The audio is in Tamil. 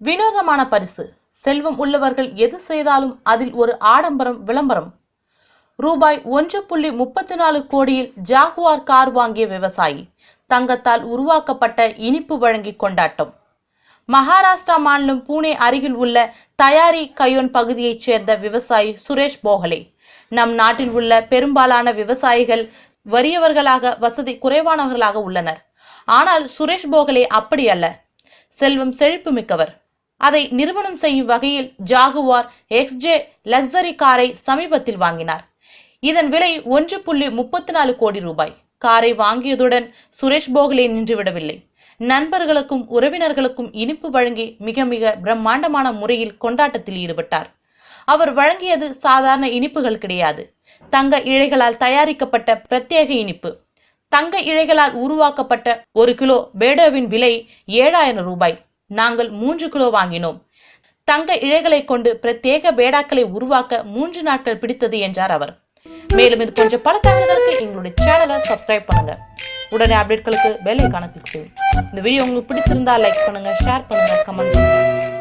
வினோதமான பரிசு. செல்வம் உள்ளவர்கள் எது செய்தாலும் அதில் ஒரு ஆடம்பரம் விளம்பரம். ரூபாய் ஒன்று புள்ளி முப்பத்தி நாலு கோடியில் ஜாகுவார் கார் வாங்கிய விவசாயி தங்கத்தால் உருவாக்கப்பட்ட இனிப்பு வழங்கி கொண்டாட்டம். மகாராஷ்டிரா மாநிலம் பூனே அருகில் உள்ள தயாரி கயோன் பகுதியைச் சேர்ந்த விவசாயி சுரேஷ் போகலே. நம் நாட்டில் உள்ள பெரும்பாலான விவசாயிகள் வறியவர்களாக வசதி குறைவானவர்களாக உள்ளனர். ஆனால் சுரேஷ் போகலே அப்படி அல்ல. செல்வம் செழிப்பு மிக்கவர். அதை நிறுவனம் செய்யும் வகையில் ஜாகுவார் எக்ஸ்ஜே லக்ஸரி காரை சமீபத்தில் வாங்கினார். இதன் விலை ஒன்று புள்ளி முப்பத்தி நாலு கோடி ரூபாய். காரை வாங்கியதுடன் சுரேஷ் போகலே நின்றுவிடவில்லை. நண்பர்களுக்கும் உறவினர்களுக்கும் இனிப்பு வழங்கி மிக மிக பிரம்மாண்டமான முறையில் கொண்டாட்டத்தில் ஈடுபட்டார். அவர் வழங்கியது சாதாரண இனிப்புகள் கிடையாது. தங்க இழைகளால் தயாரிக்கப்பட்ட பிரத்யேக இனிப்பு. தங்க இழைகளால் உருவாக்கப்பட்ட ஒரு கிலோ பேடோவின் விலை ஏழாயிரம் ரூபாய். நாங்கள் மூன்று கிலோ வாங்கினோம். தங்க இழைகளை கொண்டு பிரத்யேக பேடாக்களை உருவாக்க மூன்று நாட்கள் பிடித்தது என்றார் அவர். மேலும் இது போன்ற பல தகவல்களுக்கு எங்களுடைய சேனலை சப்ஸ்கிரைப் பண்ணுங்க. உடனே அப்டேட்களுக்கு பெல் ஐக்கான கிளிக் செய்யும் இந்த வீடியோ உங்களுக்கு பிடிச்சிருந்தா லைக் பண்ணுங்க ஷேர் பண்ணுங்க கமெண்ட் பண்ணுங்க.